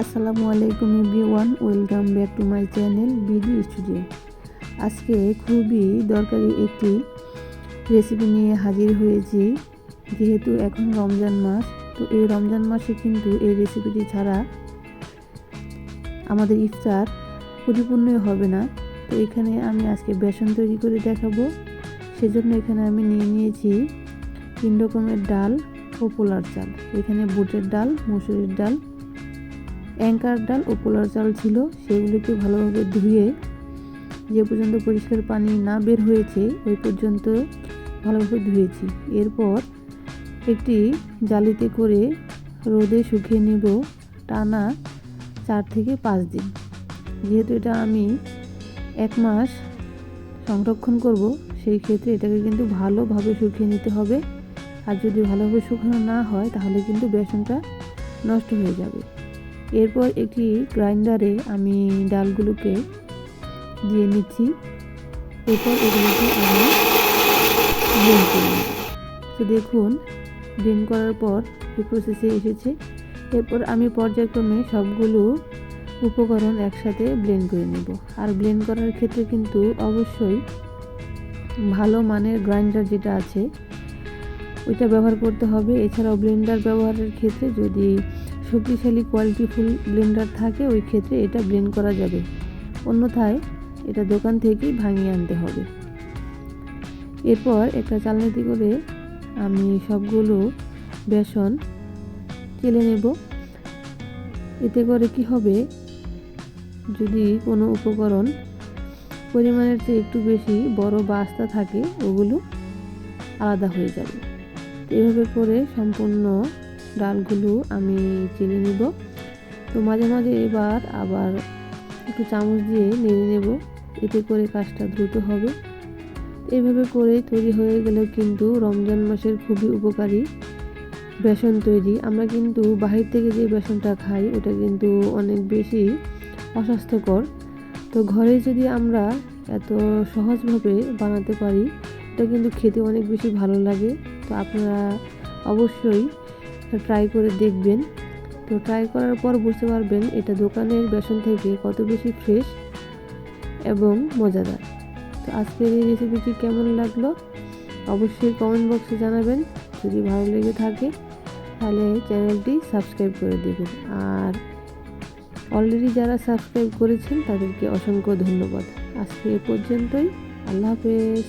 আসসালামু আলাইকুম everyone, welcome back to my channel BD studio. আজকে খুবই দরকারি একটি রেসিপি নিয়ে হাজির হয়েছি, যেহেতু এখন রমজান মাস, তো এই রমজান মাসে কিন্তু এই রেসিপিটি ছাড়া আমাদের ইফতার পরিপূর্ণই হবে না। তো এখানে আমি আজকে বেসন তৈরি করে দেখাবো। সেজন্য এখানে আমি নিয়ে নিয়েছি তিন রকমের ডাল ও পোলার চাল। এখানে বুটের ডাল, মুসুরির ডাল অ্যাঙ্কার ডাল ও পোলার চাল ছিল, সেগুলোকে ভালোভাবে ধুয়ে যে পর্যন্ত পরিষ্কার পানি না বের হয়েছে, ওই পর্যন্ত ভালোভাবে ধুয়েছি। এরপর একটি জালিতে করে রোদে শুকিয়ে নেব টানা চার থেকে পাঁচ দিন। যেহেতু এটা আমি এক মাস সংরক্ষণ করব, সেই ক্ষেত্রে এটাকে কিন্তু ভালোভাবে শুকিয়ে নিতে হবে। আর যদি ভালোভাবে শুকানো না হয়, তাহলে কিন্তু বেসনটা নষ্ট হয়ে যাবে। এরপর একটি গ্রাইন্ডারে আমি ডালগুলোকে দিয়ে নিচ্ছি। এরপর এগুলোকে আমি ব্লেন্ড করে তো দেখুন ব্লেন্ড করার পর এই প্রসেসে এসেছে। এরপর আমি পর্যায়ক্রমে সবগুলো উপকরণ একসাথে ব্লেন্ড করে নেব। আর ব্লেন্ড করার ক্ষেত্রে কিন্তু অবশ্যই ভালো মানের গ্রাইন্ডার যেটা আছে, ওইটা ব্যবহার করতে হবে। এছাড়াও ব্লেন্ডার ব্যবহারের ক্ষেত্রে যদি শক্তিশালী কোয়ালিটিফুল ব্লেন্ডার থাকে, ওই ক্ষেত্রে এটা ব্লেন্ড করা যাবে। অন্যথায় এটা দোকান থেকেই ভাঙিয়ে আনতে হবে। এরপর একটা চালনিতে করে আমি সবগুলো বেসন চেলে নেব। এতে করে কি হবে? যদি কোনো উপকরণ পরিমাণের চেয়ে একটু বেশি বড় বাস্তা থাকে, ওগুলো আলাদা হয়ে যাবে। এভাবে করে সম্পূর্ণ ডালগুলো আমি চেলে নিব। তো মাঝে মাঝে এবার আবার একটু চামচ দিয়ে নেড়ে নেব। এতে করে কাজটা দ্রুত হবে। এভাবে করে তৈরি হয়ে গেলেও কিন্তু রমজান মাসের খুবই উপকারী বেসন তৈরি। আমরা কিন্তু বাহির থেকে যে বেসনটা খাই, ওটা কিন্তু অনেক বেশি অস্বাস্থ্যকর। তো ঘরে যদি আমরা এত সহজভাবে বানাতে পারি, এটা কিন্তু খেতে অনেক বেশি ভালো লাগে। তো আপনারা অবশ্যই ট্রাই করে দেখবেন। তো ট্রাই করার পর বুঝতে পারবেন এটা দোকানের বেসন থেকে কত বেশি ফ্রেশ এবং মজাদার। তো আজকের এই রেসিপিটি কেমন লাগল? অবশ্যই কমেন্ট বক্সে জানাবেন। যদি ভালো লেগে থাকে, তাহলে চ্যানেলটি সাবস্ক্রাইব করে দেবেন। আর অলরেডি যারা সাবস্ক্রাইব করেছেন, তাদেরকে অসংখ্য ধন্যবাদ। আজকে এ পর্যন্তই। আল্লাহ হাফেজ।